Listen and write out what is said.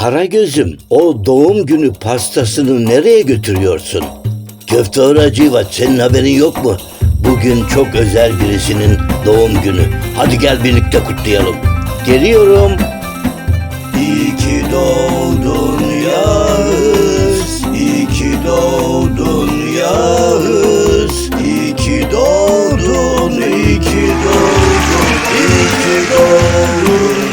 Karagöz'üm o doğum günü pastasını nereye götürüyorsun? Köfte Horacivat senin haberin yok mu? Bugün çok özel birisinin doğum günü. Hadi gel birlikte kutlayalım. Geliyorum. İyi ki doğdun Yağız. İyi ki doğdun Yağız. İyi ki doğdun, iyi ki doğdun, iyi ki doğdun.